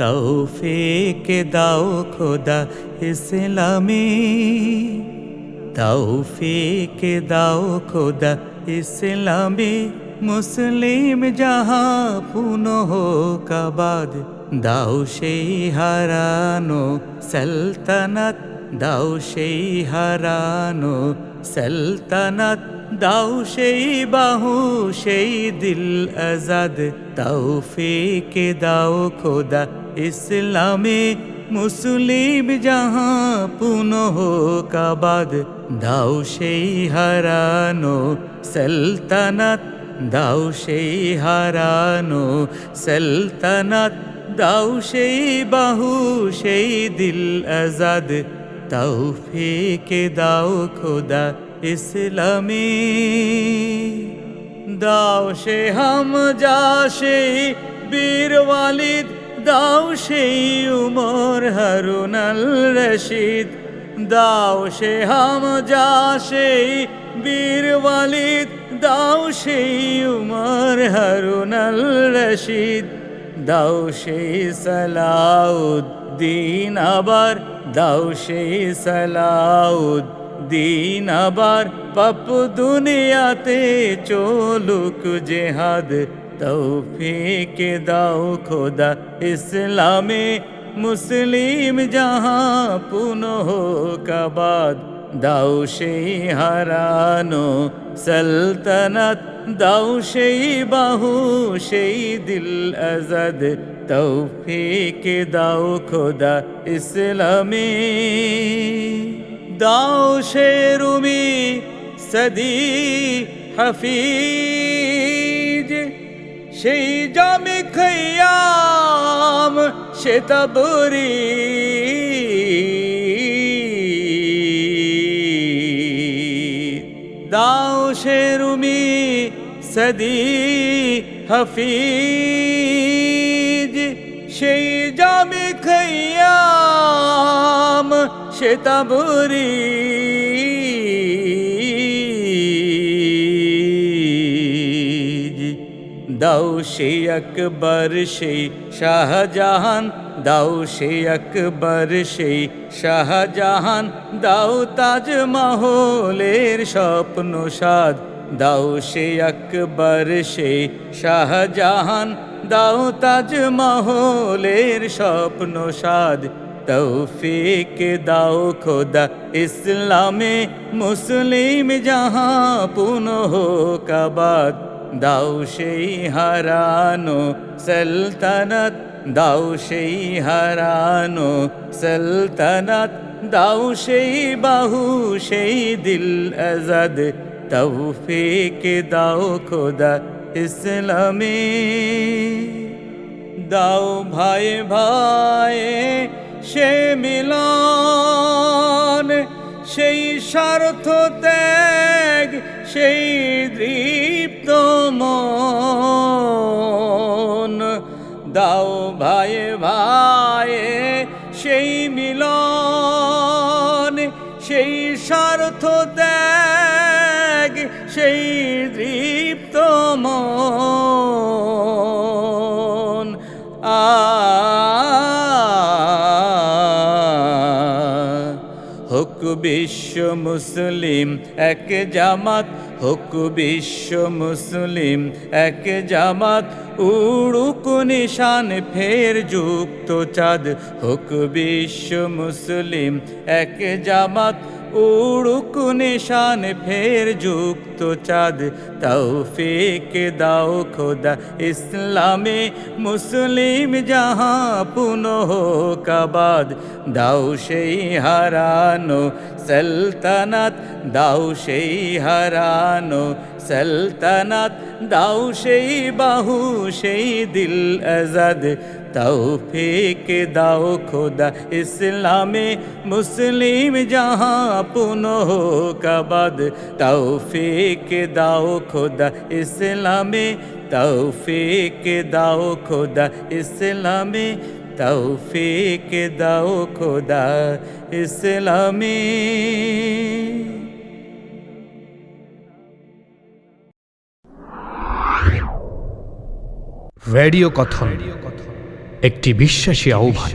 তৌফিক দাও খোদা ইসলামে। তৌফিক দাও খোদা ইসলামে। মুসলিম যাহা পুনঃ কাবাদ দাও সেই হারানো সালতানাত, দাও সেই হারানো সালতানাত, দাও সেই বাহু, সেই দিল আজাদ। তৌফিক দাও খোদা ইসলামে মুসলিম যাহা পুনঃ কাবাদ দাও সেই হারানো সালতানাত, দাও সেই হারানো সালতানাত, দাও সেই বাহু, সেই দিল আজাদ। তৌফিক দাও খোদা ইসলামী। দাও সে হাম যা সেই বীর ওয়ালিদ দাও সেই উমর হারুন আল রশিদ দাও সে হাম যা সেই বীর ওয়ালিদ। দাও সেই উমর হারুন আল রশিদ দাও সেই সালাউদ্দিন আবার। দাও সেই সালাউদ্দিন আবার। পাপ দুনিয়াতে চলুক জেহাদ তৌফিক দাও খোদা ইসলামে মুসলিম যাহা পুনঃ কাবাদ দাও সেই হারানো সালতানাত দাও সেই বাহু সেই দিল আজাদ তৌফিক দাও খোদা ইসলামে দাও সে রুমি সদি হাফিজ সেই জামে খয়াম সে তবরি। দাও সে রুমি সদি হাফিজ। সেই জামে খয়াম সে দাও সে আকবর সেই শাহজাহান, দাও সে আকবর সেই শাহজাহান, দাও তাজমহলের স্বপ্ন সাদ দাও সে আকবর সেই শাহজাহান, দাও তাজমহলের স্বপ্ন সাদ তৌফিক দাও খোদা ইসলামে, মুসলিম যাহা পুনঃ কাবাদ দাও সেই হারানো সালতানাত, দাও সেই হারানো সালতানাত, দাও সেই বাহু, সেই দিল আজাদ। তৌফিক দাও খোদা ইসলামে। দাও ভাই ভাই সে মিলন, সেই স্বার্থ ত্যাগ সেই দৃপ্ত দাও ভাই ভাই সেই মিলন হোক বিশ্ব মুসলিম এক জামাত, হুক বিশ্ব মুসলিম এক জামাত। উড়ুক নিশান, ফের যুক্ত চাঁদ। হুক বিশ্ব মুসলিম এক জামাত, উড়ুক নিশান, ফের যুক্ত চাঁদ, তৌফিক দাও খোদা। ইসলামে মুসলিম যাহা পুনঃ কাবাদ দাও সেই হারানো সালতানাত, দাও সেই হারানো সালতানাত, দাও সেই বাহু, সেই দিল আজাদ। তৌফিক দাও খোদা, ইসলামে মুসলিম যাহা পুনঃ কাবাদ তৌফিক দাও খোদা ইসলামে, তৌফিক দাও খোদা ইসলামে, তৌফিক দাও খোদা ইসলামে। রেডিও কথন, একটি বিশ্বাসী আহ্বান।